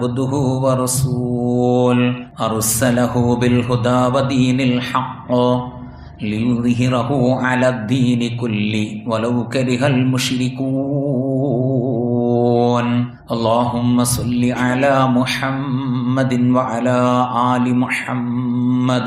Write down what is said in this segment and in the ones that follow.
عبده ورسول. أرسله بالهدى ودين الحق ليظهره على الدين كله ولو كره المشركون. اللهم صل على محمد وعلى آل محمد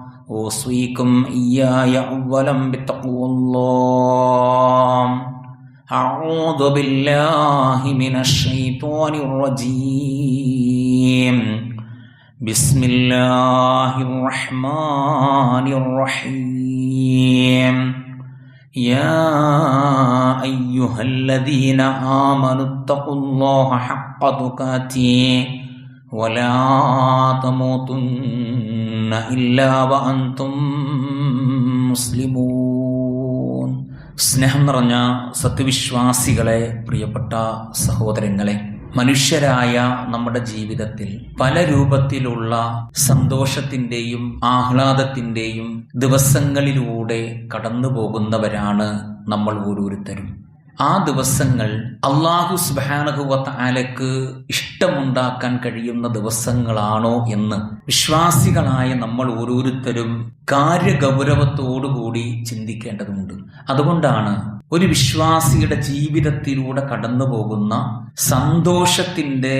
أوصيكم إياي أولا بتقوى الله. أعوذ بالله من الشيطان الرجيم. بسم الله الرحمن الرحيم. يا أيها الذين آمنوا اتقوا الله حق تقاته. ولا تموتن إلا وأنتم مسلمون സ്നേഹം നിറഞ്ഞ സത്യവിശ്വാസികളെ പ്രിയപ്പെട്ട സഹോദരങ്ങളെ മനുഷ്യരായ നമ്മുടെ ജീവിതത്തിൽ പല രൂപത്തിലുള്ള സന്തോഷത്തിന്റെയും ആഹ്ലാദത്തിന്റെയും ദിവസങ്ങളിലൂടെ കടന്നു പോകുന്നവരാണ് നമ്മൾ ഓരോരുത്തരും ആ ദിവസങ്ങൾ അള്ളാഹു സുബാനഹുവത്ത് ആലക്ക് ഇഷ്ടമുണ്ടാക്കാൻ കഴിയുന്ന ദിവസങ്ങളാണോ എന്ന് വിശ്വാസികളായ നമ്മൾ ഓരോരുത്തരും കാര്യഗൗരവത്തോടുകൂടി ചിന്തിക്കേണ്ടതുണ്ട്. അതുകൊണ്ടാണ് ഒരു വിശ്വാസിയുടെ ജീവിതത്തിലൂടെ കടന്നു പോകുന്ന സന്തോഷത്തിന്റെ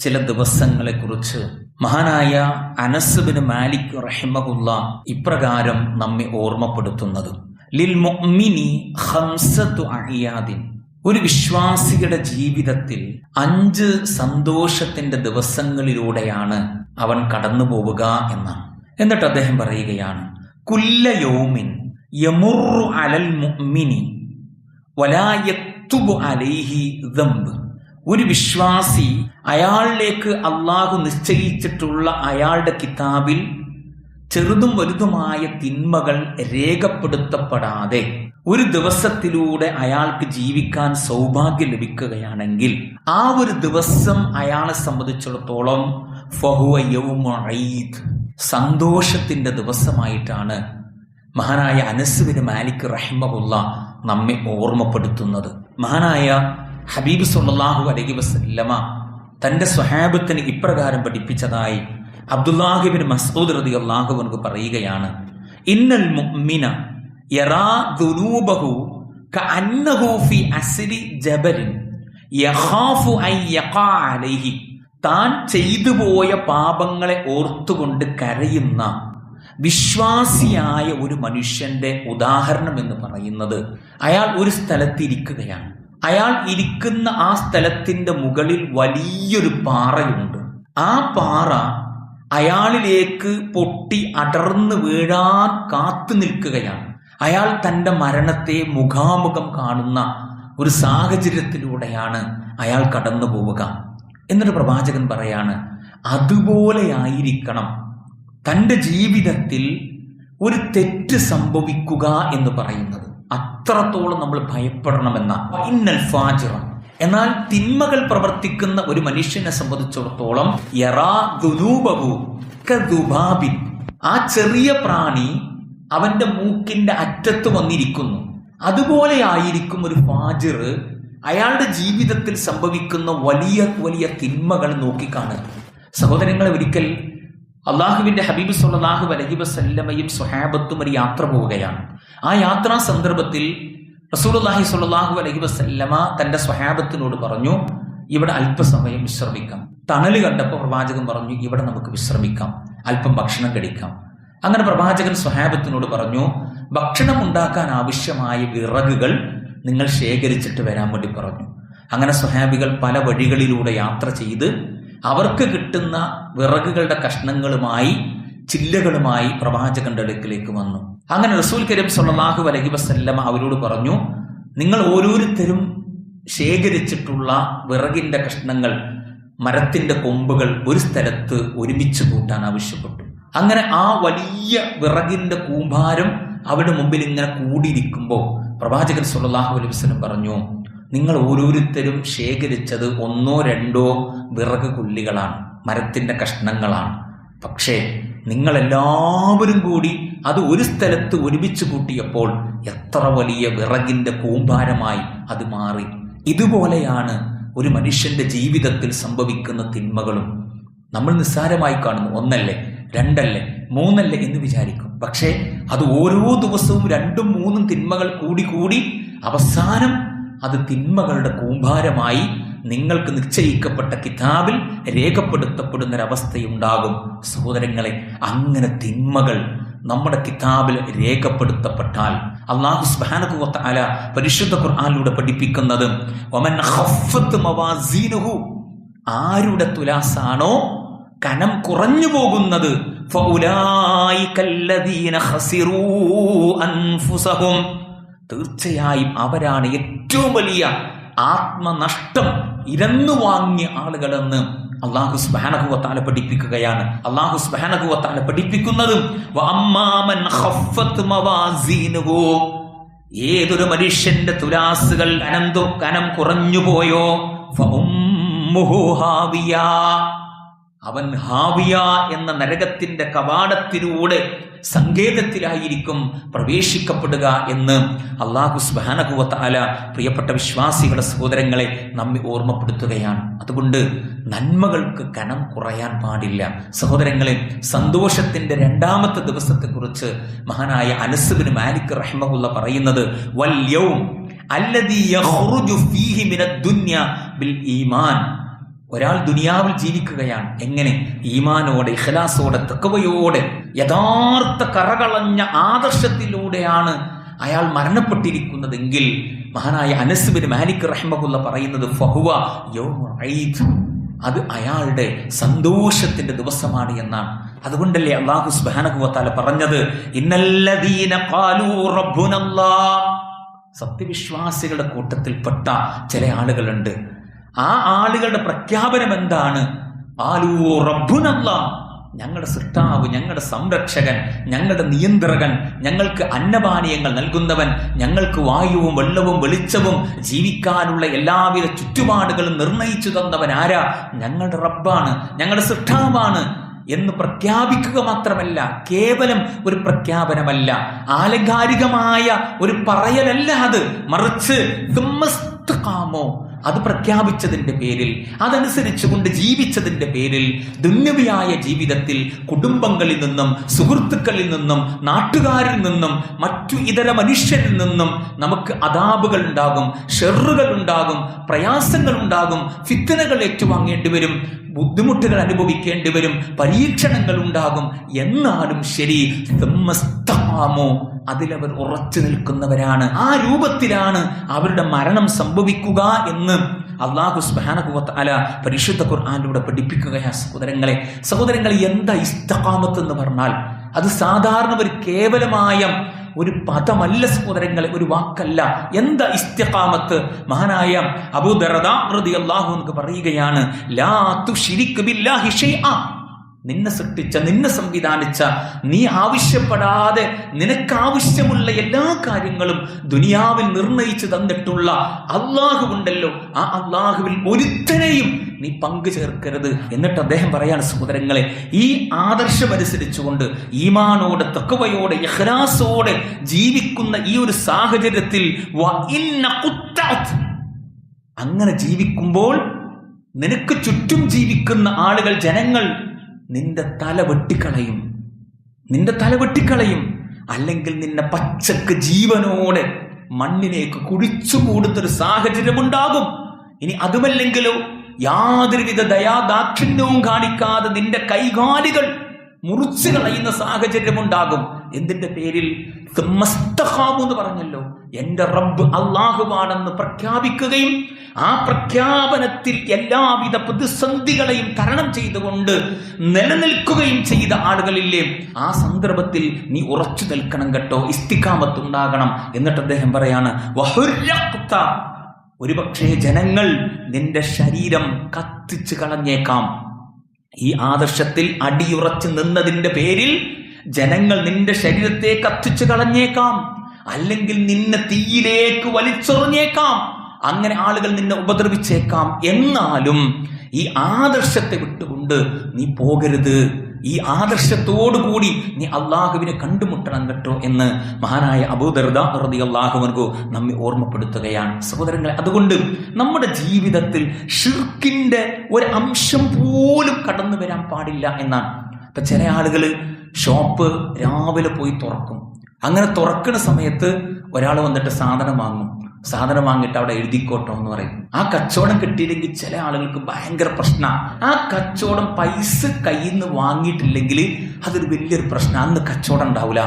ചില ദിവസങ്ങളെ കുറിച്ച് മഹാനായ അനസുബിന് മാലിക് റഹിമഹുല്ല ഇപ്രകാരം നമ്മെ ഓർമ്മപ്പെടുത്തുന്നത്. ലിൽ അഹിയാദിൻ ഒരു വിശ്വാസിയുടെ ജീവിതത്തിൽ അഞ്ച് സന്തോഷത്തിന്റെ ദിവസങ്ങളിലൂടെയാണ് അവൻ കടന്നു പോവുക എന്നാണ്. എന്നിട്ട് അദ്ദേഹം പറയുകയാണ് കുല്ല യൗമിൻ യമുറു അലൽ മുഅ്മിനി വലായത്തുബു അലൈഹി ദംബ്. ഒരു വിശ്വാസി അയാളിലേക്ക് അള്ളാഹു നിശ്ചയിച്ചിട്ടുള്ള അയാളുടെ കിതാബിൽ ചെറുതും വലുതുമായ തിന്മകൾ രേഖപ്പെടുത്തപ്പെടാതെ ഒരു ദിവസത്തിലൂടെ അയാൾക്ക് ജീവിക്കാൻ സൗഭാഗ്യം ലഭിക്കുകയാണെങ്കിൽ ആ ഒരു ദിവസം അയാളെ സംബന്ധിച്ചിടത്തോളം ഫഹുവ സന്തോഷത്തിന്റെ ദിവസമായിട്ടാണ് മഹാനായ അനസുബിന് മാലിക് റഹിമഹുല്ല നമ്മെ ഓർമ്മപ്പെടുത്തുന്നത്. മഹാനായ ഹബീബ് സുല്ലാഹു അലഹി വസല്ലമ തന്റെ സ്വഹാബത്തിന് ഇപ്രകാരം പഠിപ്പിച്ചതായി അബ്ദുല്ലാഹിബിൻ മസൂദ് റതി അള്ളാഹുവിനക്ക് പറയുകയാണ് ഇന്നൽ മുഅ്മിന യറാ ദുനൂബഹു കഅന്നഹു ഫി അസ്രി ജബലിൻ യഖാഫു അൻ യഖാ അലൈഹി. താൻ ചെയ്തു പോയ പാപങ്ങളെ ഓർത്തുകൊണ്ട് കരയുന്ന വിശ്വാസിയായ ഒരു മനുഷ്യന്റെ ഉദാഹരണം എന്ന് പറയുന്നത് അയാൾ ഒരു സ്ഥലത്ത് ഇരിക്കുകയാണ് അയാൾ ഇരിക്കുന്ന ആ സ്ഥലത്തിന്റെ മുകളിൽ വലിയൊരു പാറയുണ്ട്. ആ പാറ അയാളിലേക്ക് പൊട്ടി അടർന്ന് വീഴാൻ കാത്തു നിൽക്കുകയാണ്. അയാൾ തന്റെ മരണത്തെ മുഖാമുഖം കാണുന്ന ഒരു സാഹചര്യത്തിലൂടെയാണ് അയാൾ കടന്നു പോവുക. എന്നൊരു പ്രവാചകൻ പറയാണ് അതുപോലെയായിരിക്കണം തന്റെ ജീവിതത്തിൽ ഒരു തെറ്റ് സംഭവിക്കുക എന്ന് പറയുന്നത്. അത്രത്തോളം നമ്മൾ ഭയപ്പെടണമെന്ന ഇന്നൽ ഫാജിറ. എന്നാൽ തിന്മകൾ പ്രവർത്തിക്കുന്ന ഒരു മനുഷ്യനെ സംബന്ധിച്ചിടത്തോളം യറാ ദുനൂബഹു കദുബാബിൻ. ആ ചെറിയ പ്രാണി അവന്റെ മൂക്കിന്റെ അറ്റത്ത് വന്നിരിക്കുന്നു. അതുപോലെ ആയിരിക്കും ഒരു ഫാജിർ അയാളുടെ ജീവിതത്തിൽ സംഭവിക്കുന്ന വലിയ വലിയ തിന്മകൾ നോക്കിക്കാണുക സഹോദരങ്ങളെ ഒരിക്കൽ അള്ളാഹുവിന്റെ ഹബീബ് സുല്ലാഹു അലഹി വസല്ലമയും സുഹാബത്തും ഒരു യാത്ര പോവുകയാണ്. ആ യാത്രാ സന്ദർഭത്തിൽ റസൂലുള്ളാഹി സ്വല്ലല്ലാഹു അലൈഹി വസല്ലമ തന്റെ സ്വഹാബത്തിനോട് പറഞ്ഞു ഇവിടെ അല്പസമയം വിശ്രമിക്കാം. തണൽ കണ്ടപ്പോൾ പ്രവാചകൻ പറഞ്ഞു ഇവിടെ നമുക്ക് വിശ്രമിക്കാം അല്പം ഭക്ഷണം കഴിക്കാം. അങ്ങനെ പ്രവാചകൻ സ്വഹാബത്തിനോട് പറഞ്ഞു ഭക്ഷണം ഉണ്ടാക്കാൻ ആവശ്യമായ വിറകുകൾ നിങ്ങൾ ശേഖരിച്ചിട്ട് വരാൻ വേണ്ടി പറഞ്ഞു. അങ്ങനെ സ്വഹാബികൾ പല വഴികളിലൂടെ യാത്ര ചെയ്ത് അവർക്ക് കിട്ടുന്ന വിറകുകളുടെ കഷ്ണങ്ങളുമായി ചില്ലകളുമായി പ്രവാചകന്റെ അടുക്കിലേക്ക് വന്നു. അങ്ങനെ റസൂൽ കരീം സല്ലല്ലാഹു അലൈഹി വസല്ലം അവരോട് പറഞ്ഞു നിങ്ങൾ ഓരോരുത്തരും ശേഖരിച്ചിട്ടുള്ള വിറകിന്റെ കഷ്ണങ്ങൾ മരത്തിന്റെ കൊമ്പുകൾ ഒരു സ്ഥലത്ത് ഒരുമിച്ച് കൂട്ടാൻ ആവശ്യപ്പെട്ടു. അങ്ങനെ ആ വലിയ വിറകിന്റെ കൂമ്പാരം അവിടെ മുമ്പിൽ ഇങ്ങനെ കൂടിയിരിക്കുമ്പോൾ പ്രവാചകൻ സല്ലല്ലാഹു അലൈഹി വസല്ലം പറഞ്ഞു നിങ്ങൾ ഓരോരുത്തരും ശേഖരിച്ചത് ഒന്നോ രണ്ടോ വിറക് കുല്ലികളാണ് മരത്തിന്റെ കഷ്ണങ്ങളാണ്. പക്ഷേ നിങ്ങളെല്ലാവരും കൂടി അത് ഒരു സ്ഥലത്ത് ഒരുമിച്ച് കൂട്ടിയപ്പോൾ എത്ര വലിയ വിറകിന്റെ കൂമ്പാരമായി അത് മാറി. ഇതുപോലെയാണ് ഒരു മനുഷ്യന്റെ ജീവിതത്തിൽ സംഭവിക്കുന്ന തിന്മകളും. നമ്മൾ നിസ്സാരമായി കാണുന്നു. ഒന്നല്ലേ രണ്ടല്ലേ മൂന്നല്ലേ എന്ന് വിചാരിക്കും. പക്ഷേ അത് ഓരോ ദിവസവും രണ്ടും മൂന്നും തിന്മകൾ കൂടി കൂടി അവസാനം അത് തിന്മകളുടെ കൂമ്പാരമായി നിങ്ങൾക്ക് നിശ്ചയിക്കപ്പെട്ട കിതാബിൽ രേഖപ്പെടുത്തപ്പെടുന്ന ഒരവസ്ഥയുണ്ടാകും സഹോദരങ്ങളെ അങ്ങനെ തിന്മകൾ നമ്മുടെ കിതാബിൽ രേഖപ്പെടുത്തപ്പെട്ടാൽ അള്ളാഹു സുബ്ഹാനഹു അല പരിശുദ്ധ ഖുർആാനിലൂടെ പഠിപ്പിക്കുന്നത് ആരുടെ തുലാസാണോ കനം കുറഞ്ഞു പോകുന്നത് തീർച്ചയായും അവരാണ് ഏറ്റവും വലിയ ആത്മനഷ്ടം ഇരന്നു വാങ്ങിയ ആളുകളെന്ന് അള്ളാഹു സ്ബാനഹുവത്താല പഠിപ്പിക്കുകയാണ്. അള്ളാഹു സ്ബാനഹുവത്താല പഠിപ്പിക്കുന്നതും ഏതൊരു മനുഷ്യന്റെ തുലാസുകൾ അനന്തോ കനം കുറഞ്ഞു പോയോ അവൻ ഹാവിയ എന്ന നരകത്തിന്റെ കവാടത്തിലൂടെ സങ്കേതത്തിലായിരിക്കും പ്രവേശിക്കപ്പെടുക എന്ന് അള്ളാഹു സ്ബാനകുവത്താല പ്രിയപ്പെട്ട വിശ്വാസികളുടെ സഹോദരങ്ങളെ നമ്മെ ഓർമ്മപ്പെടുത്തുകയാണ്. അതുകൊണ്ട് നന്മകൾക്ക് കനം കുറയാൻ പാടില്ല. സഹോദരങ്ങളെ സന്തോഷത്തിന്റെ രണ്ടാമത്തെ ദിവസത്തെക്കുറിച്ച് മഹാനായ അനസുബിൻ മാലിക് റഹ്മുള്ള പറയുന്നത് വല്യവും യഖ്റുജു ഫീഹി മിനദ് ദുന്യ ബിൽ ഈമാൻ. ഒരാൾ ദുനിയാവിൽ ജീവിക്കുകയാണ്. എങ്ങനെ? ഈമാനോടെ ഇഖലാസോടെ തക്കവയോടെ യഥാർത്ഥ കറകളഞ്ഞ ആദർശത്തിലൂടെയാണ് അയാൾ മരണപ്പെട്ടിരിക്കുന്നതെങ്കിൽ മഹാനായ അനസ്ബിൻ മാലിക് റഹ്മകുല്ല പറയുന്നത് ഫഹുവ അത് അയാളുടെ സന്തോഷത്തിന്റെ ദിവസമാണ് എന്നാണ്. അതുകൊണ്ടല്ലേ അള്ളാഹു സുബ്ഹാനഹു പറഞ്ഞത് ഇന്നല്ലദീന സത്യവിശ്വാസികളുടെ കൂട്ടത്തിൽപ്പെട്ട ചില ആളുകളുണ്ട്. ആ ആളുകളുടെ പ്രഖ്യാപനം എന്താണ്? ആലൂ റബ്ബുനല്ല ഞങ്ങളുടെ സൃഷ്ടാവ് ഞങ്ങളുടെ സംരക്ഷകൻ ഞങ്ങളുടെ നിയന്ത്രകൻ ഞങ്ങൾക്ക് അന്നപാനീയങ്ങൾ നൽകുന്നവൻ ഞങ്ങൾക്ക് വായുവും വെള്ളവും വെളിച്ചവും ജീവിക്കാനുള്ള എല്ലാവിധ ചുറ്റുപാടുകളും നിർണയിച്ചു തന്നവൻ ആരാ? ഞങ്ങളുടെ റബ്ബാണ് ഞങ്ങളുടെ സൃഷ്ടാവാണ് എന്ന് പ്രഖ്യാപിക്കുക മാത്രമല്ല കേവലം ഒരു പ്രഖ്യാപനമല്ല ആലങ്കാരികമായ ഒരു പറയലല്ല അത്. മറിച്ച് കാമോ അത് പ്രഖ്യാപിച്ചതിന്റെ പേരിൽ അതനുസരിച്ചുകൊണ്ട് ജീവിച്ചതിന്റെ പേരിൽ ദുന്യവിയായ ജീവിതത്തിൽ കുടുംബങ്ങളിൽ നിന്നും സുഹൃത്തുക്കളിൽ നിന്നും നാട്ടുകാരിൽ നിന്നും മറ്റു ഇതര മനുഷ്യരിൽ നിന്നും നമുക്ക് അതാപുകൾ ഉണ്ടാകും ഷെറുകൾ ഉണ്ടാകും പ്രയാസങ്ങൾ ഉണ്ടാകും ഫിത്തനകൾ ഏറ്റുവാങ്ങേണ്ടി വരും. ബുദ്ധിമുട്ടുകൾ അനുഭവിക്കേണ്ടി വരും പരീക്ഷണങ്ങൾ ഉണ്ടാകും. എന്നാലും ശരി സമ്മസ്തമാമോ അതിലവർ ഉറച്ചു നിൽക്കുന്നവരാണ്. ആ രൂപത്തിലാണ് അവരുടെ മരണം സംഭവിക്കുക എന്ന് അള്ളാഹു സ്ബാനകുവത്ത് അല പരിശുദ്ധ ഖുർആാനിലൂടെ പഠിപ്പിക്കുകയാണ്. സഹോദരങ്ങളെ സഹോദരങ്ങൾ എന്താ ഇസ്തഖാമത്ത് എന്ന് പറഞ്ഞാൽ അത് സാധാരണ ഒരു കേവലമായ ഒരു പദമല്ല സഹോദരങ്ങളെ ഒരു വാക്കല്ല. എന്താ ഇസ്തിഖാമത്ത്? മഹാനായ അബൂദറദാ റളിയല്ലാഹു അൻഹു പറയുകയാണ് ലാ തുശ്രിക് ബില്ലാഹി ഷൈഅ നിന്നെ സൃഷ്ടിച്ച നിന്നെ സംവിധാനിച്ച നീ ആവശ്യപ്പെടാതെ നിനക്ക് ആവശ്യമുള്ള എല്ലാ കാര്യങ്ങളും ദുനിയാവിൽ നിർണയിച്ചു തന്നിട്ടുള്ള അള്ളാഹു ഉണ്ടല്ലോ ആ അള്ളാഹുവിൽ ഒരുത്തനെയും നീ പങ്കു ചേർക്കരുത്. എന്നിട്ട് അദ്ദേഹം പറയാണ് സഹോദരങ്ങളെ ഈ ആദർശം അനുസരിച്ചുകൊണ്ട് ഈമാനോടെ തക്കവയോടെ യഹ്റാസോടെ ജീവിക്കുന്ന ഈ ഒരു സാഹചര്യത്തിൽ അങ്ങനെ ജീവിക്കുമ്പോൾ നിനക്ക് ചുറ്റും ജീവിക്കുന്ന ആളുകൾ ജനങ്ങൾ നിന്റെ തല വെട്ടിക്കളയും. നിന്റെ തല വെട്ടിക്കളയും. അല്ലെങ്കിൽ നിന്നെ പച്ചക്ക് ജീവനോടെ മണ്ണിലേക്ക് കുഴിച്ചു കൂടുന്നൊരു സാഹചര്യമുണ്ടാകും. ഇനി അതുമല്ലെങ്കിലോ യാതൊരുവിധ ദയാദാക്ഷിണ്യവും കാണിക്കാതെ നിന്റെ കൈകാലികൾ മുറിച്ചു കളയുന്ന സാഹചര്യമുണ്ടാകും. എന്തിന്റെ പേരിൽ? എന്ന് പറഞ്ഞല്ലോ. എന്റെ റബ്ബ് അള്ളാഹുവാണെന്ന് പ്രഖ്യാപിക്കുകയും ആ പ്രഖ്യാപനത്തിൽ എല്ലാവിധ പ്രതിസന്ധികളെയും തരണം ചെയ്തുകൊണ്ട് നിലനിൽക്കുകയും ചെയ്ത ആളുകളില്ലേ ആ സന്ദർഭത്തിൽ നീ ഉറച്ചു നിൽക്കണം കേട്ടോ ഇസ്തിക്കാമത്തുണ്ടാകണം എന്നിട്ട് അദ്ദേഹം പറയാണ്. ഒരുപക്ഷേ ജനങ്ങൾ നിന്റെ ശരീരം കത്തിച്ചു കളഞ്ഞേക്കാം. ഈ ആദർശത്തിൽ അടിയുറച്ചു നിന്നതിന്റെ പേരിൽ ജനങ്ങൾ നിന്റെ ശരീരത്തെ കത്തിച്ചു കളഞ്ഞേക്കാം. അല്ലെങ്കിൽ നിന്നെ തീയിലേക്ക് വലിച്ചെറിഞ്ഞേക്കാം. അങ്ങനെ ആളുകൾ നിന്നെ ഉപദ്രവിച്ചേക്കാം. എന്നാലും ഈ ആദർശത്തെ വിട്ടുകൊണ്ട് നീ പോകരുത്. ഈ ആദർശത്തോടു കൂടി നീ അള്ളാഹുവിനെ കണ്ടുമുട്ടണം കേട്ടോ എന്ന് മഹാനായ അബൂദർദ റതി അള്ളാഹുവൻകു നമ്മെ ഓർമ്മപ്പെടുത്തുകയാണ്. സഹോദരങ്ങളെ അതുകൊണ്ട് നമ്മുടെ ജീവിതത്തിൽ ഷിർക്കിന്റെ ഒരു അംശം പോലും കടന്നു വരാൻ പാടില്ല എന്നാണ് ഇപ്പൊ ചില ആളുകൾ ഷോപ്പ് രാവിലെ പോയി തുറക്കും. അങ്ങനെ തുറക്കുന്ന സമയത്ത് ഒരാൾ വന്നിട്ട് സാധനം വാങ്ങും. സാധനം വാങ്ങിയിട്ട് അവിടെ എഴുതിക്കോട്ടോ എന്ന് പറയും. ആ കച്ചവടം കിട്ടിയില്ലെങ്കിൽ ചില ആളുകൾക്ക് ഭയങ്കര പ്രശ്നമാണ് ആ കച്ചവടം പൈസ കയ്യിൽ നിന്ന് വാങ്ങിയിട്ടില്ലെങ്കിൽ അതൊരു വലിയൊരു പ്രശ്നം. അന്ന് കച്ചവടം ഉണ്ടാവില്ല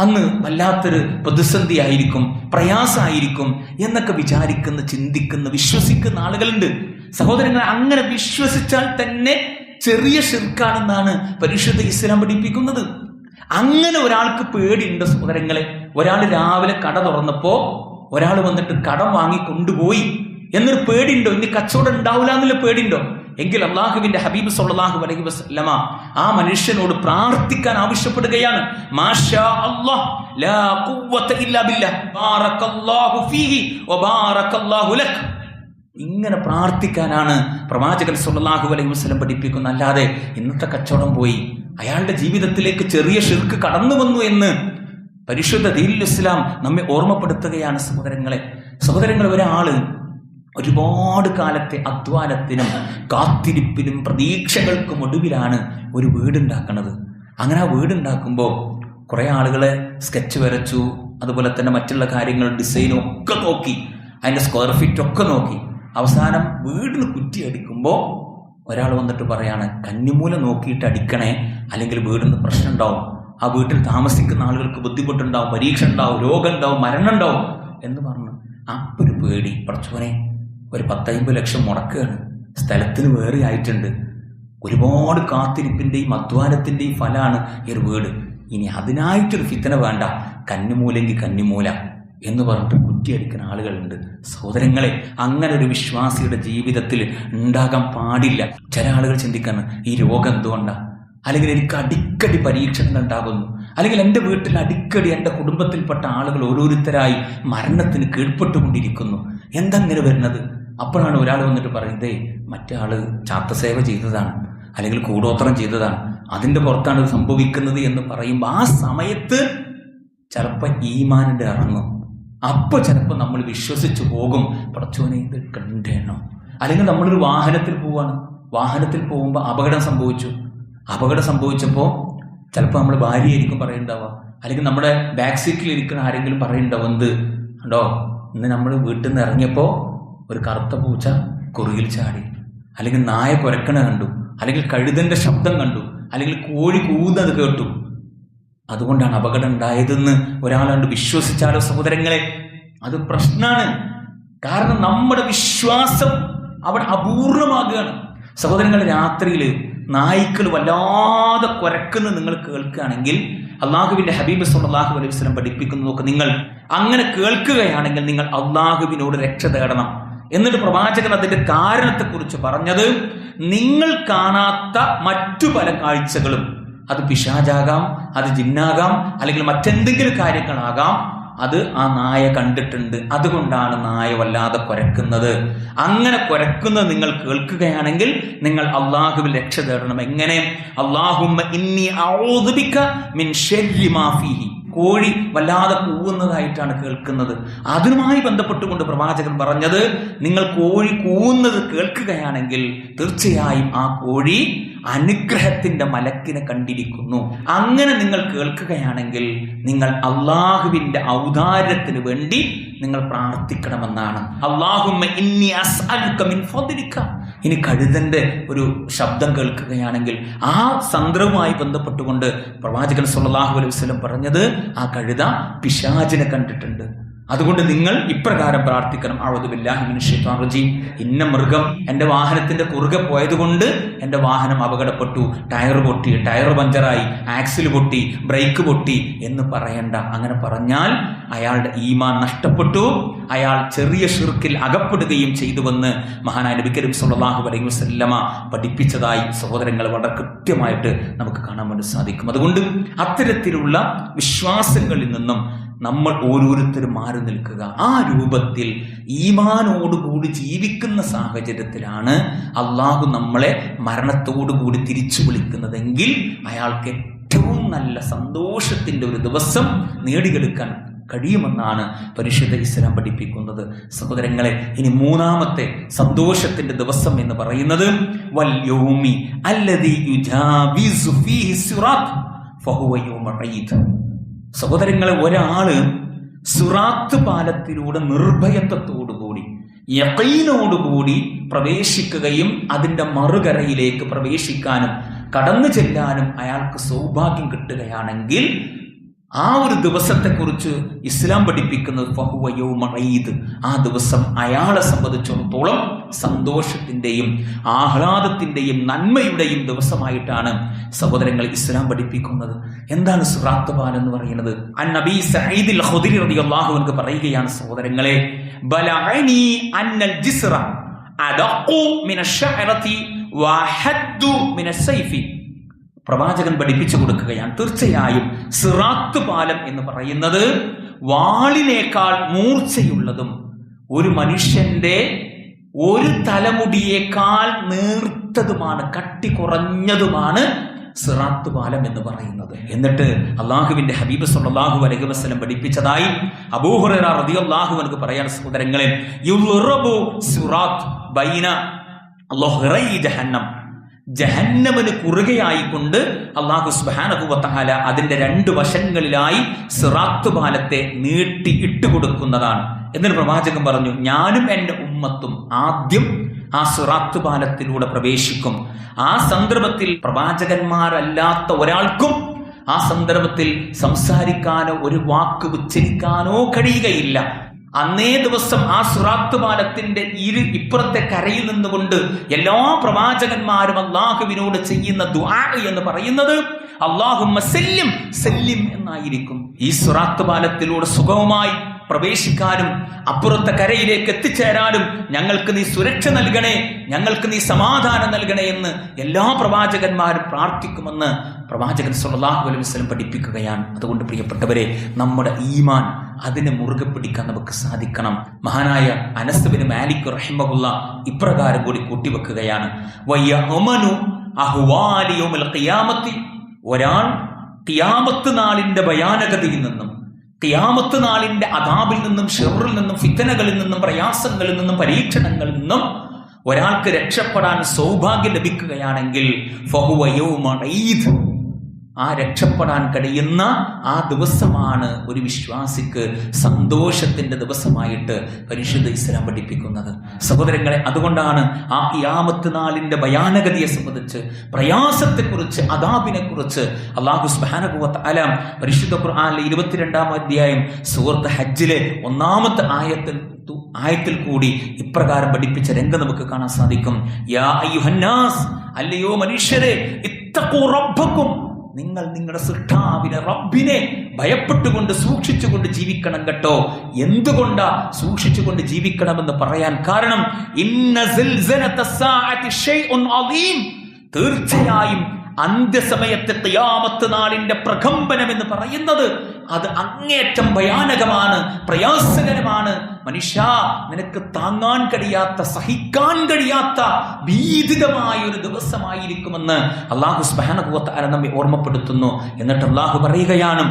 അന്ന് വല്ലാത്തൊരു പ്രതിസന്ധി ആയിരിക്കും പ്രയാസമായിരിക്കും എന്നൊക്കെ വിചാരിക്കുന്ന ചിന്തിക്കുന്ന വിശ്വസിക്കുന്ന ആളുകളുണ്ട്. സഹോദരങ്ങളെ അങ്ങനെ വിശ്വസിച്ചാൽ തന്നെ ചെറിയ ഷിർക്കാണെന്നാണ് പരിശുദ്ധ ഇസ്ലാം പഠിപ്പിക്കുന്നത്. അങ്ങനെ ഒരാൾക്ക് പേടിയുണ്ട് സഹോദരങ്ങളെ. ഒരാൾ രാവിലെ കട തുറന്നപ്പോ ഒരാൾ വന്നിട്ട് കടം വാങ്ങി കൊണ്ടുപോയി. എന്നൊരു പേടിയുണ്ടോ? ഇനി കച്ചവടം ഉണ്ടാവില്ല എന്നുള്ള പേടിയുണ്ടോ? എങ്കിൽ അള്ളാഹുവിന്റെ ഹബീബ് സല്ലല്ലാഹു അലൈഹി വസല്ലമ ആ മനുഷ്യനോട് പ്രാർത്ഥിക്കാൻ ആവശ്യപ്പെടുകയാണ്. മാഷാ ഇങ്ങനെ പ്രാർത്ഥിക്കാനാണ് പ്രവാചകൻ സല്ലല്ലാഹു അലൈഹി വസ്ലം പഠിപ്പിക്കുന്നത് അല്ലാതെ ഇന്നത്തെ കച്ചവടം പോയി. അയാളുടെ ജീവിതത്തിലേക്ക് ചെറിയ ഷിർക്ക് കടന്നു വന്നു എന്ന് പരിശുദ്ധ ദീനുൽ ഇസ്ലാം നമ്മെ ഓർമ്മപ്പെടുത്തുകയാണ് സഹോദരങ്ങളെ. സഹോദരങ്ങൾ ഒരാൾ ഒരുപാട് കാലത്തെ അധ്വാനത്തിനും കാത്തിരിപ്പിനും പ്രതീക്ഷകൾക്കും ഒടുവിലാണ് ഒരു വീടുണ്ടാക്കുന്നത് അങ്ങനെ ആ വീടുണ്ടാക്കുമ്പോൾ കുറെ ആളുകളെ സ്കെച്ച് വരച്ചു അതുപോലെ തന്നെ മറ്റുള്ള കാര്യങ്ങൾ ഡിസൈനും ഒക്കെ നോക്കി അതിന്റെ സ്ക്വയർ ഫീറ്റ് ഒക്കെ നോക്കി. അവസാനം വീടിന് കുറ്റി അടിക്കുമ്പോൾ ഒരാൾ വന്നിട്ട് പറയാണ് കന്നിമൂല നോക്കിയിട്ട് അടിക്കണേ അല്ലെങ്കിൽ വീടിന് പ്രശ്നം ഉണ്ടാവും ആ വീട്ടിൽ താമസിക്കുന്ന ആളുകൾക്ക് ബുദ്ധിമുട്ടുണ്ടാവും പരീക്ഷ ഉണ്ടാവും രോഗം ഉണ്ടാവും മരണം ഉണ്ടാവും എന്ന് പറഞ്ഞു അപ്പം ഒരു പേടി. പഠിച്ചോനെ ഒരു പത്തൈമ്പത് ലക്ഷം മുടക്കുകയാണ് സ്ഥലത്തിന് വേറെ ആയിട്ടുണ്ട്. ഒരുപാട് കാത്തിരിപ്പിന്റെയും അധ്വാനത്തിന്റെയും ഫലമാണ് ഈ ഒരു വീട്. ഇനി അതിനായിട്ടൊരു ഫിത്തന വേണ്ട. കന്നിമൂലെങ്കിൽ കന്നിമൂല. എന്ന് പറഞ്ഞിട്ട് കുറ്റിയടിക്കുന്ന ആളുകളുണ്ട്. സഹോദരങ്ങളെ അങ്ങനെ ഒരു വിശ്വാസിയുടെ ജീവിതത്തിൽ ഉണ്ടാകാൻ പാടില്ല. ചില ആളുകൾ ചിന്തിക്കാണ് ഈ രോഗം എന്തുകൊണ്ടാ? അല്ലെങ്കിൽ എനിക്ക് അടിക്കടി പരീക്ഷണങ്ങൾ ഉണ്ടാകുന്നു. അല്ലെങ്കിൽ എന്റെ വീട്ടിൽ അടിക്കടി എന്റെ കുടുംബത്തിൽപ്പെട്ട ആളുകൾ ഓരോരുത്തരായി മരണത്തിന് കീഴ്പ്പെട്ടുകൊണ്ടിരിക്കുന്നു. എന്തങ്ങനെ വരുന്നത്? അപ്പോഴാണ് ഒരാൾ വന്നിട്ട് പറയുന്നത് മറ്റേ ആൾ ചാത്തസേവ ചെയ്തതാണ്. അല്ലെങ്കിൽ കൂടോത്രം ചെയ്തതാണ്. അതിന്റെ പുറത്താണ് ഇത് സംഭവിക്കുന്നത് എന്ന് പറയുമ്പോൾ ആ സമയത്ത് ചിലപ്പോൾ ഈമാനിന്റെ ഇറങ്ങും. അപ്പൊ ചിലപ്പോൾ നമ്മൾ വിശ്വസിച്ചു പോകും പടച്ചോനെ ഇത് കണ്ടേണോ? അല്ലെങ്കിൽ നമ്മളൊരു വാഹനത്തിൽ പോവാണ്. വാഹനത്തിൽ പോകുമ്പോൾ അപകടം സംഭവിച്ചു. അപകടം സംഭവിച്ചപ്പോൾ ചിലപ്പോൾ നമ്മൾ ഭാര്യയായിരിക്കും പറയുന്നുണ്ടാവുക അല്ലെങ്കിൽ നമ്മുടെ ബാക്ക് സീറ്റിൽ ഇരിക്കുന്ന ആരെങ്കിലും പറയുന്നുണ്ടാവും എന്ത്? ഉണ്ടോ ഇന്ന് നമ്മൾ വീട്ടിൽ നിന്ന് ഇറങ്ങിയപ്പോൾ ഒരു കറുത്ത പൂച്ച കുറുകിൽ ചാടി. അല്ലെങ്കിൽ നായ കുരക്കണ കണ്ടു. അല്ലെങ്കിൽ കഴുതന്റെ ശബ്ദം കണ്ടു. അല്ലെങ്കിൽ കോഴി കൂന്നത് കേട്ടു. അതുകൊണ്ടാണ് അപകടം ഉണ്ടായതെന്ന് ഒരാളുണ്ട് വിശ്വസിച്ചാലോ സഹോദരങ്ങളെ? അത് പ്രശ്നമാണ് കാരണം നമ്മുടെ വിശ്വാസം അവിടെ അപൂർണമാകുകയാണ് സഹോദരങ്ങൾ രാത്രിയിൽ നായ്ക്കൾ വല്ലാതെ കുരക്കുന്നത് നിങ്ങൾ കേൾക്കുകയാണെങ്കിൽ അള്ളാഹുവിന്റെ ഹബീബ് സല്ലല്ലാഹു അലൈഹി വസല്ലം പഠിപ്പിക്കുന്നതൊക്കെ നിങ്ങൾ അങ്ങനെ കേൾക്കുകയാണെങ്കിൽ നിങ്ങൾ അള്ളാഹുവിനോട് രക്ഷ തേടണം. എന്നിട്ട് പ്രവാചകൻ അതിന്റെ കാരണത്തെക്കുറിച്ച് പറഞ്ഞത് നിങ്ങൾ കാണാത്ത മറ്റു പല കാഴ്ചകളും അത് പിശാജാകാം അത് ജിന്നാകാം അല്ലെങ്കിൽ മറ്റെന്തെങ്കിലും കാര്യങ്ങളാകാം അത് ആ നായ കണ്ടിട്ടുണ്ട്. അതുകൊണ്ടാണ് നായ വല്ലാതെ കുരക്കുന്നത്. അങ്ങനെ കുരക്കുന്നത് നിങ്ങൾ കേൾക്കുകയാണെങ്കിൽ നിങ്ങൾ അള്ളാഹുവിൽ രക്ഷ തേടണം. എങ്ങനെ? ഫീഹി. കോഴി വല്ലാതെ കൂവുന്നതായിട്ടാണ് കേൾക്കുന്നത്. അതിനുമായി ബന്ധപ്പെട്ടുകൊണ്ട് പ്രവാചകൻ പറഞ്ഞത് നിങ്ങൾ കോഴി കൂവുന്നത് കേൾക്കുകയാണെങ്കിൽ തീർച്ചയായും ആ കോഴി അനുഗ്രഹത്തിന്റെ മലക്കിനെ കണ്ടിരിക്കുന്നു. അങ്ങനെ നിങ്ങൾ കേൾക്കുകയാണെങ്കിൽ നിങ്ങൾ അള്ളാഹുവിന്റെ ഔദാര്യത്തിന് വേണ്ടി നിങ്ങൾ പ്രാർത്ഥിക്കണമെന്നാണ്. അള്ളാഹുമ്മ ഇന്നി ഇനി കഴുതന്റെ ഒരു ശബ്ദം കേൾക്കുകയാണെങ്കിൽ ആ സന്ദർഭവുമായി ബന്ധപ്പെട്ടുകൊണ്ട് പ്രവാചകൻ സുല്ലാഹു അലൈഹി പറഞ്ഞത് ആ കഴുത പിശാചിനെ കണ്ടിട്ടുണ്ട്. അതുകൊണ്ട് നിങ്ങൾ ഇപ്രകാരം പ്രാർത്ഥിക്കണം. റജീം. ഇന്ന മൃഗം എന്റെ വാഹനത്തിന്റെ കുറുകെ പോയതുകൊണ്ട് എന്റെ വാഹനം അപകടപ്പെട്ടു. ടയർ പൊട്ടി ടയർ പഞ്ചറായി ആക്സിൽ പൊട്ടി ബ്രേക്ക് പൊട്ടി എന്ന് പറയണ്ട. അങ്ങനെ പറഞ്ഞാൽ അയാളുടെ ഈമാൻ നഷ്ടപ്പെട്ടു. അയാൾ ചെറിയ ഷിർക്കിൽ അകപ്പെടുകയും ചെയ്തുവെന്ന് മഹാനായ നബി കരീം സുല്ലാഹു അലൈഹി വസല്ലമ പഠിപ്പിച്ചതായി സഹോദരങ്ങൾ വളരെ കൃത്യമായിട്ട് നമുക്ക് കാണാൻ വേണ്ടി സാധിക്കും. അതുകൊണ്ട് അത്തരത്തിലുള്ള വിശ്വാസങ്ങളിൽ നിന്നും നമ്മൾ ഓരോരുത്തരും മാറി നിൽക്കുക. ആ രൂപത്തിൽ ഈമാനോടുകൂടി ജീവിക്കുന്ന സാഹചര്യത്തിലാണ് അള്ളാഹു നമ്മളെ മരണത്തോടുകൂടി തിരിച്ചു വിളിക്കുന്നതെങ്കിൽ അയാൾക്ക് ഏറ്റവും നല്ല സന്തോഷത്തിന്റെ ഒരു ദിവസം നേടിയെടുക്കാൻ കഴിയുമെന്നാണ് പരിശുദ്ധ ഇസ്ലാം പഠിപ്പിക്കുന്നത്. സഹോദരങ്ങളെ ഇനി മൂന്നാമത്തെ സന്തോഷത്തിന്റെ ദിവസം എന്ന് പറയുന്നത് വല്യോമി സഹോദരങ്ങളെ ഒരാൾ സുറാത്ത് പാലത്തിലൂടെ നിർഭയത്വത്തോടുകൂടി യക്കൈനോടുകൂടി പ്രവേശിക്കുകയും അതിന്റെ മറുകരയിലേക്ക് പ്രവേശിക്കാനും കടന്നു ചെല്ലാനും അയാൾക്ക് സൗഭാഗ്യം കിട്ടുകയാണെങ്കിൽ ആ ഒരു ദിവസത്തെക്കുറിച്ച് ഇസ്ലാം പഠിപ്പിക്കുന്നത് ഫഹുവയോ മറീദ് ആ ദിവസം അയാളെ സംബന്ധിച്ചിടത്തോളം സന്തോഷത്തിന്റെയും ആഹ്ലാദത്തിന്റെയും നന്മയുടെയും ദിവസമായിട്ടാണ് സഹോദരങ്ങൾ ഇസ്ലാം പഠിപ്പിക്കുന്നത്. എന്താണ് സുറാത്ത് പാൽ എന്ന് പറയുന്നത്? അൻ നബി സഈദിൽ ഖുദരി റളിയല്ലാഹു അൻഹു പറയുകയാണ് സഹോദരങ്ങളെ അന്നൽ ജിസ്റ അദഖു പ്രവാചകൻ പഠിപ്പിച്ചു കൊടുക്കുകയാണ്. തീർച്ചയായും സിറാത്ത് പാലം എന്ന് പറയുന്നത് വാളിനേക്കാൾ മൂർച്ചയുള്ളതും ഒരു മനുഷ്യന്റെ ഒരു തലമുടിയേക്കാൾ നീർത്തതുമാണ് കട്ടി കുറഞ്ഞതുമാണ് സിറാത്ത് പാലം എന്ന് പറയുന്നത്. എന്നിട്ട് അള്ളാഹുവിന്റെ ഹബീബ് സുല്ലാഹു അലൈഹി വസ്ലം പഠിപ്പിച്ചതായി റളിയല്ലാഹു അൻഹു പറയാൻ സഹോദരങ്ങളെ ബൈന ജഹന്നമിന് കുറുകയായിക്കൊണ്ട് അള്ളാഹു സുബാനഹുവത്താല അതിന്റെ രണ്ട് വശങ്ങളിലായി സിറാത്തു പാലത്തെ നീട്ടി ഇട്ടുകൊടുക്കുന്നതാണ്. എന്നൊരു പ്രവാചകൻ പറഞ്ഞു ഞാനും എന്റെ ഉമ്മത്തും ആദ്യം ആ സിറാത്തു പാലത്തിലൂടെ പ്രവേശിക്കും. ആ സന്ദർഭത്തിൽ പ്രവാചകന്മാരല്ലാത്ത ഒരാൾക്കും ആ സന്ദർഭത്തിൽ സംസാരിക്കാനോ ഒരു വാക്ക് ഉച്ചരിക്കാനോ കഴിയുകയില്ല. അന്നേ ദിവസം ആ സുറാത്ത് പാലത്തിന്റെ ഇരു ഇപ്പുറത്തെ കരയിൽ നിന്നുകൊണ്ട് എല്ലാ പ്രവാചകന്മാരും അള്ളാഹുവിനോട് ചെയ്യുന്ന ദുആ എന്ന് പറയുന്നത് അള്ളാഹുമ്മ സെല്ലും എന്നായിരിക്കും. ഈ സുറാത്ത് പാലത്തിലൂടെ സുഗമമായി പ്രവേശിക്കാനും അപ്പുറത്തെ കരയിലേക്ക് എത്തിച്ചേരാനും ഞങ്ങൾക്ക് നീ സുരക്ഷ നൽകണേ ഞങ്ങൾക്ക് നീ സമാധാനം നൽകണേ എന്ന് എല്ലാ പ്രവാചകന്മാരും പ്രാർത്ഥിക്കുമെന്ന് പ്രവാചകൻ സുല്ലാഹു അലൈഹി വസല്ലം പഠിപ്പിക്കുകയാണ്. അതുകൊണ്ട് പ്രിയപ്പെട്ടവരെ നമ്മുടെ ഈമാൻ അതിനെ മുറുകെ പിടിക്കാൻ നമുക്ക് സാധിക്കണം. മഹാനായ അനസ്തബിന് മാലിക് റഹിമുള്ള ഇപ്രകാരം കൂടി കൂട്ടിവെക്കുകയാണ്. ഒരാൾ ഖിയാമത്ത് നാളിന്റെ ഭയാനകതയിൽ നിന്നും ഖിയാമത്ത് നാളിന്റെ അതാബിൽ നിന്നും ഷെറിൽ നിന്നും ഫിത്തനകളിൽ നിന്നും പ്രയാസങ്ങളിൽ നിന്നും പരീക്ഷണങ്ങളിൽ നിന്നും ഒരാൾക്ക് രക്ഷപ്പെടാൻ സൗഭാഗ്യം ലഭിക്കുകയാണെങ്കിൽ ഫഹുവ യൗമ ഈദ്. ആ രക്ഷപ്പെടാൻ കഴിയുന്ന ആ ദിവസമാണ് ഒരു വിശ്വാസിക്ക് സന്തോഷത്തിന്റെ ദിവസമായിട്ട് പരിശുദ്ധ ഇസ്ലാം പഠിപ്പിക്കുന്നത്. സഹോദരങ്ങളെ അതുകൊണ്ടാണ് ആ ഇയാമത്ത് നാളിന്റെ ഭയാനകതയെ സംബന്ധിച്ച് പ്രയാസത്തെക്കുറിച്ച് അതാബിനെ കുറിച്ച് അള്ളാഹു സ്ബാനകുവത്ത് അലാം പരിശുദ്ധ ഖുർആാനിലെ ഇരുപത്തിരണ്ടാം അധ്യായം സുഹൃത്ത് ഹജ്ജിലെ ഒന്നാമത്തെ ആയത്തിൽ ആയത്തിൽ കൂടി ഇപ്രകാരം പഠിപ്പിച്ച രംഗം നമുക്ക് കാണാൻ സാധിക്കും. യാ അയ്യുഹന്നാസ് അല്ലയോ മനുഷ്യരെ ഇത്തഖൂ റബ്ബക്കും നിങ്ങൾ നിങ്ങളുടെ സൃഷ്ടാവിനെ റബ്ബിനെ ഭയപ്പെട്ടുകൊണ്ട് സൂക്ഷിച്ചുകൊണ്ട് ജീവിക്കണം കേട്ടോ എന്തുകൊണ്ടാ സൂക്ഷിച്ചുകൊണ്ട് ജീവിക്കണമെന്ന് പറയാൻ കാരണം. തീർച്ചയായും അന്ത്യസമയത്തെ തയ്യാമത്ത് നാളിന്റെ പ്രകമ്പനം എന്ന് പറയുന്നത് അത് അങ്ങേറ്റം ഭയാനകമാണ് പ്രയാസകരമാണ് മനുഷ്യ നിനക്ക് താങ്ങാൻ കഴിയാത്ത സഹിക്കാൻ കഴിയാത്ത ഭീതിതമായ ഒരു ദിവസമായിരിക്കുമെന്ന് അള്ളാഹു സ്ബാനകുവത്താര നമ്മെ ഓർമ്മപ്പെടുത്തുന്നു എന്നിട്ട് അള്ളാഹു പറയുകയാണ്.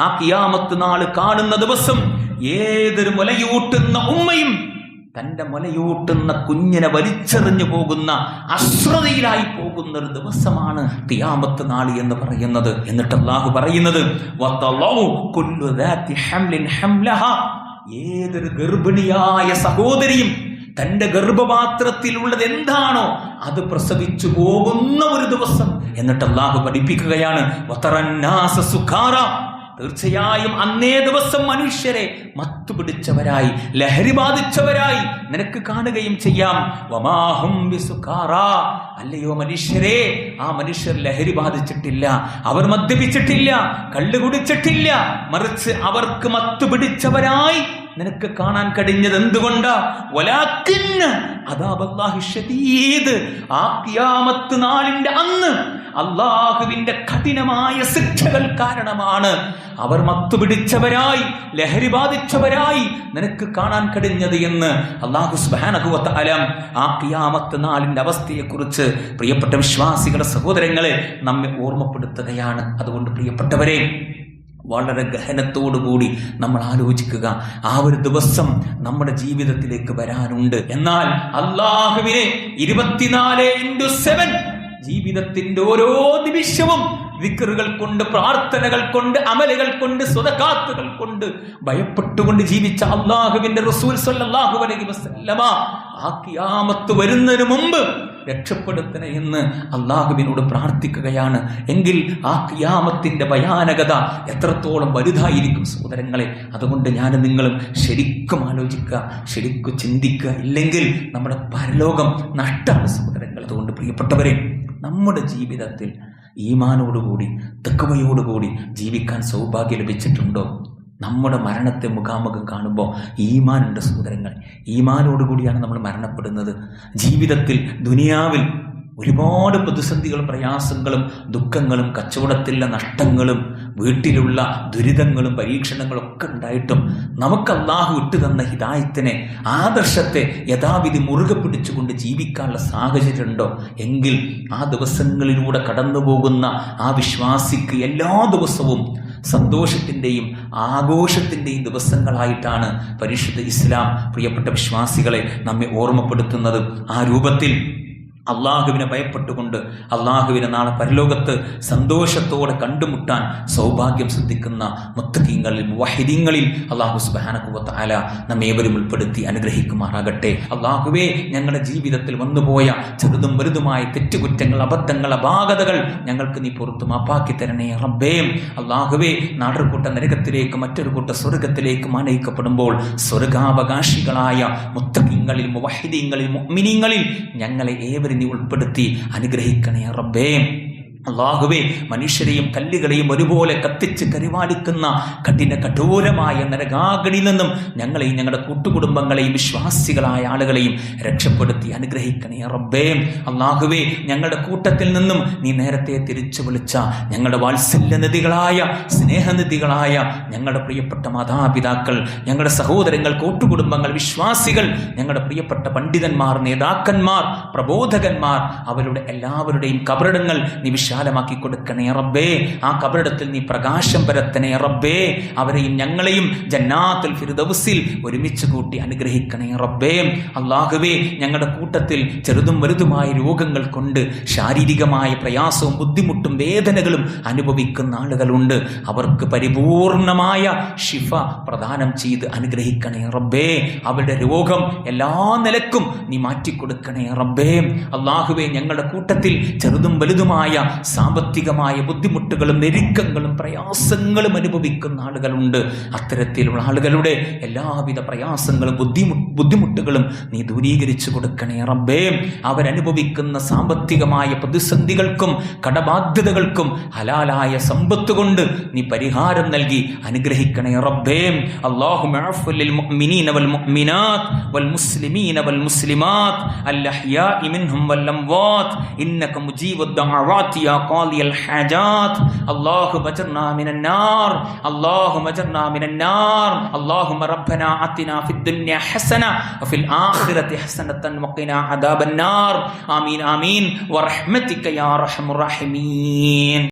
ആ കിയാമത്ത് നാൾ കാണുന്ന ദിവസം ഏതൊരു മുലയൂട്ടുന്ന ഉമ്മയും തന്റെ മുലയൂട്ടുന്ന കുഞ്ഞിനെ വലിച്ചെറിഞ്ഞു പോകുന്ന അശ്രതയിലായി പോകുന്ന ഒരു ദിവസമാണ് തിയാമത്ത് നാളി എന്ന് പറയുന്നത്. എന്നിട്ട് അള്ളാഹു പറയുന്നത്. ഏതൊരു ഗർഭിണിയായ സഹോദരിയും തന്റെ ഗർഭപാത്രത്തിലുള്ളത് എന്താണോ അത് പ്രസവിച്ചു പോകുന്ന ഒരു ദിവസം. എന്നിട്ട് അള്ളാഹു പഠിപ്പിക്കുകയാണ് തീർച്ചയായും അന്നേ ദിവസം മനുഷ്യരെ മത്തുപിടിച്ചവരായി ലഹരി ബാധിച്ചവരായി നിനക്ക് കാണുകയും ചെയ്യാം വമാഹും. അല്ലയോ മനുഷ്യരെ ആ മനുഷ്യർ ലഹരി ബാധിച്ചിട്ടില്ല അവർ മദ്യപിച്ചിട്ടില്ല കള്ളു കുടിച്ചിട്ടില്ല മറിച്ച് അവർക്ക് മത്തുപിടിച്ചവരായി നിനക്ക് കാണാൻ കഴിഞ്ഞത് എന്തുകൊണ്ടാ? നാളിന്റെ അന്ന് അള്ളാഹുവിന്റെ കഠിനമായ ശിക്ഷകൾ കാരണമാണ്. അവർ മത്തുപിടിച്ചവരായി ലഹരി ബാധിച്ചവരായി നിനക്ക് കാണാൻ കഴിഞ്ഞത് എന്ന് അള്ളാഹു സുബാനഹുവത്ത് അലം ആ കിയാമത്ത് നാളിന്റെ അവസ്ഥയെക്കുറിച്ച് പ്രിയപ്പെട്ട വിശ്വാസികളുടെ സഹോദരങ്ങളെ നമ്മെ ഓർമ്മപ്പെടുത്തുകയാണ്. അതുകൊണ്ട് പ്രിയപ്പെട്ടവരെ വളരെ ഗഹനത്തോടുകൂടി നമ്മൾ ആലോചിക്കുക. ആ ഒരു ദിവസം നമ്മുടെ ജീവിതത്തിലേക്ക് വരാനുണ്ട്. എന്നാൽ അള്ളാഹുവിനെ ഇരുപത്തിനാല് ഇന്റു സെവൻ ജീവിതത്തിന്റെ ഓരോ നിമിഷവും വിക്കറുകൾ കൊണ്ട് പ്രാർത്ഥനകൾ കൊണ്ട് അമലുകൾ കൊണ്ട് സ്വതകാത്തുകൾ കൊണ്ട് ഭയപ്പെട്ടുകൊണ്ട് ജീവിച്ച അള്ളാഹുവിന്റെ റസൂൽ സല്ലല്ലാഹു അലൈഹി വസല്ലമ ആ കിയാമത്ത് വരുന്നതിന് മുമ്പ് രക്ഷപ്പെടുത്തണേ എന്ന് അള്ളാഹുവിനോട് പ്രാർത്ഥിക്കുകയാണ്. എങ്കിൽ ആ ക്യാമത്തിന്റെ ഭയാനകത എത്രത്തോളം വലുതായിരിക്കും സഹോദരങ്ങളെ? അതുകൊണ്ട് ഞാൻ നിങ്ങളും ശരിക്കും ആലോചിക്കുക ശരിക്കും ചിന്തിക്കുക. ഇല്ലെങ്കിൽ നമ്മുടെ പരലോകം നഷ്ടമാണ് സഹോദരങ്ങൾ. അതുകൊണ്ട് പ്രിയപ്പെട്ടവരെ നമ്മുടെ ജീവിതത്തിൽ ഈമാനോടുകൂടി തെക്കുവയോടുകൂടി ജീവിക്കാൻ സൗഭാഗ്യം ലഭിച്ചിട്ടുണ്ടോ? നമ്മുടെ മരണത്തെ മുഖാമുഖം കാണുമ്പോൾ ഈമാനുണ്ട് സഹോദരങ്ങൾ. ഈമാനോടുകൂടിയാണ് നമ്മൾ മരണപ്പെടുന്നത്. ജീവിതത്തിൽ ദുനിയാവിൽ ഒരുപാട് പ്രതിസന്ധികളും പ്രയാസങ്ങളും ദുഃഖങ്ങളും കച്ചവടത്തിലെ നഷ്ടങ്ങളും വീട്ടിലുള്ള ദുരിതങ്ങളും പരീക്ഷണങ്ങളും ഒക്കെ ഉണ്ടായിട്ടും നമുക്ക് അള്ളാഹു ഇട്ടു തന്ന ഹിതായത്തിനെ ആദർശത്തെ യഥാവിധി മുറുകെ പിടിച്ചുകൊണ്ട് ജീവിക്കാനുള്ള സാഹചര്യം ഉണ്ടോ? എങ്കിൽ ആ ദിവസങ്ങളിലൂടെ കടന്നു പോകുന്ന ആ വിശ്വാസിക്ക് എല്ലാ ദിവസവും സന്തോഷത്തിന്റെയും ആഘോഷത്തിന്റെയും ദിവസങ്ങളായിട്ടാണ് പരിശുദ്ധ ഇസ്ലാം പ്രിയപ്പെട്ട വിശ്വാസികളെ നമ്മെ ഓർമ്മപ്പെടുത്തുന്നത്. ആ രൂപത്തിൽ അള്ളാഹുവിനെ ഭയപ്പെട്ടുകൊണ്ട് അള്ളാഹുവിനെ നാളെ പരലോകത്ത് സന്തോഷത്തോടെ കണ്ടുമുട്ടാൻ സൗഭാഗ്യം ശ്രദ്ധിക്കുന്ന മുത്തഖീങ്ങളിൽ വഹിദിങ്ങളിൽ അള്ളാഹു സുബാനക്കുവത്ത് ആല നമ്മേവരും ഉൾപ്പെടുത്തി അനുഗ്രഹിക്കുമാറാകട്ടെ. അള്ളാഹുവേ ഞങ്ങളുടെ ജീവിതത്തിൽ വന്നുപോയ ചെറുതും വലുതുമായ തെറ്റുകുറ്റങ്ങൾ അബദ്ധങ്ങൾ അപാകതകൾ ഞങ്ങൾക്ക് നീ പുറത്തു മാപ്പാക്കി തരണേ റബ്ബേ. അള്ളാഹുവേ നാടൊരു കൂട്ട നരകത്തിലേക്ക് മറ്റൊരു കൂട്ട സ്വർഗത്തിലേക്ക് മാനയിക്കപ്പെടുമ്പോൾ സ്വർഗാവകാശികളായ മുത്തക്കിങ്ങളിൽ വഹിദീങ്ങളിൽ മുഅ്മിനീങ്ങളിൽ ഞങ്ങളെ ഏവരും നീ ഉൾപ്പെടുത്തി അനുഗ്രഹിക്കണേ റബ്ബേ. അള്ളാഹുവേ മനുഷ്യരെയും കല്ലുകളെയും ഒരുപോലെ കത്തിച്ച് കരിവാടിക്കുന്ന കഠിന കഠോരമായ നരകാഗണിയിൽ നിന്നും ഞങ്ങളെയും ഞങ്ങളുടെ കൂട്ടുകുടുംബങ്ങളെയും വിശ്വാസികളായ ആളുകളെയും രക്ഷപ്പെടുത്തി അനുഗ്രഹിക്കണേ റബ്ബേ. അള്ളാഹുവേ ഞങ്ങളുടെ കൂട്ടത്തിൽ നിന്നും നീ നേരത്തെ തിരിച്ചു വിളിച്ച ഞങ്ങളുടെ വാത്സല്യനിധികളായ സ്നേഹനിധികളായ ഞങ്ങളുടെ പ്രിയപ്പെട്ട മാതാപിതാക്കൾ ഞങ്ങളുടെ സഹോദരങ്ങൾ കൂട്ടുകുടുംബങ്ങൾ വിശ്വാസികൾ ഞങ്ങളുടെ പ്രിയപ്പെട്ട പണ്ഡിതന്മാർ നേതാക്കന്മാർ പ്രബോധകന്മാർ അവരുടെ എല്ലാവരുടെയും കബറിടങ്ങൾ നീ വിശാലമാക്കി കൊടുക്കണേ റബ്ബേ. ആ കബറിടത്തിൽ നീ പ്രകാശം പരത്തണേ റബ്ബേ. അവരെയും ഞങ്ങളെയും ജന്നാത്തുൽ ഫിർദൗസിൽ ഒരുമിച്ച് കൂട്ടി അനുഗ്രഹിക്കണേ റബ്ബേ. അള്ളാഹുവേ ഞങ്ങളുടെ കൂട്ടത്തിൽ ചെറുതും വലുതുമായ രോഗങ്ങൾ കൊണ്ട് ശാരീരികമായ പ്രയാസവും ബുദ്ധിമുട്ടും വേദനകളും അനുഭവിക്കുന്ന ആളുകളുണ്ട്. അവർക്ക് പരിപൂർണമായ ശിഫ പ്രദാനം ചെയ്ത് അനുഗ്രഹിക്കണേ റബ്ബേ. അവരുടെ രോഗം എല്ലാ നിലക്കും നീ മാറ്റിക്കൊടുക്കണേ റബ്ബേ. അള്ളാഹുവേ ഞങ്ങളുടെ കൂട്ടത്തിൽ ചെറുതും വലുതുമായ സാമ്പത്തികമായ ബുദ്ധിമുട്ടുകളും ഞെരുക്കങ്ങളും പ്രയാസങ്ങളും അനുഭവിക്കുന്ന ആളുകളുണ്ട് അത്തരത്തിലുള്ള ആളുകളുടെ എല്ലാവിധ പ്രയാസങ്ങളും ബുദ്ധിമു ബുദ്ധിമുട്ടുകളും നീ ദൂരീകരിച്ചു കൊടുക്കണേ റബ്ബേ അവരനുഭവിക്കുന്ന സാമ്പത്തികമായ പ്രതിസന്ധികൾക്കും കടബാധ്യതകൾക്കും ഹലാലായ സമ്പത്ത് കൊണ്ട് നീ പരിഹാരം നൽകി അനുഗ്രഹിക്കണേ റബ്ബേ അല്ലാഹു للمؤمنين والمؤمنات والمسلمين والمسلمات الأحياء منهم والأموات إنك مجيب الدعوات يا قاضي الحاجات. اللهم اجرنا من النار. اللهم اجرنا من النار. اللهم ربنا آتنا في الدنيا حسنة وفي الآخرة حسنة وقنا عذاب النار. آمين آمين. ورحمتك يا أرحم الراحمين.